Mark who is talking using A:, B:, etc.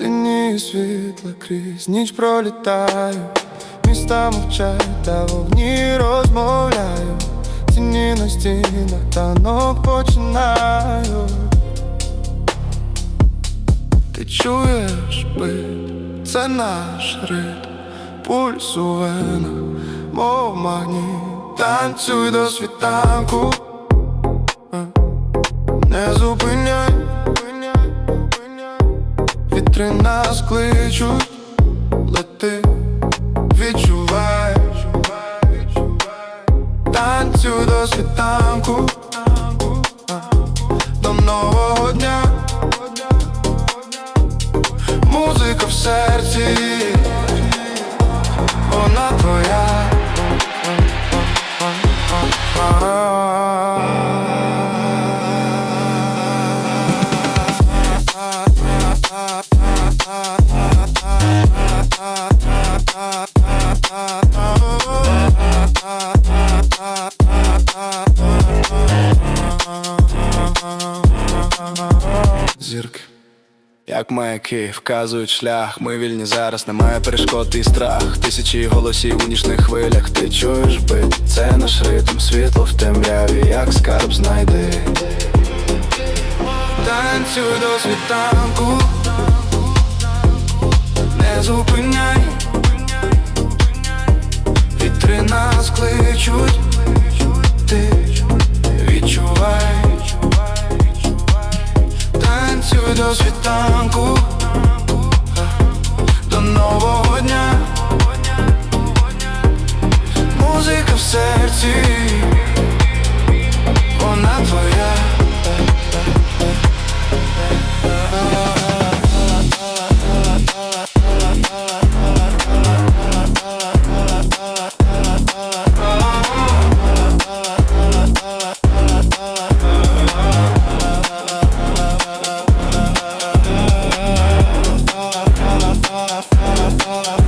A: лінії світла крізь ніч пролітаю, міста мовчать, та вогні розмовляю, Тіні на стінах танок починаю. Ти чуєш бит, це наш ритм, пульс у венах, мов магніт, танцюй до світанку. Нас кличуть, лети, відчувай, танцю до світанку, до нового дня, музика в серці, Як маяки вказують шлях, ми вільні зараз, немає перешкод і страх. Тисячі голосів у нічних хвилях. Ти чуєш бит, це наш ритм, світло в темряві, як скарб знайди. Танцюй до світанку, серці, вона твоя. Oh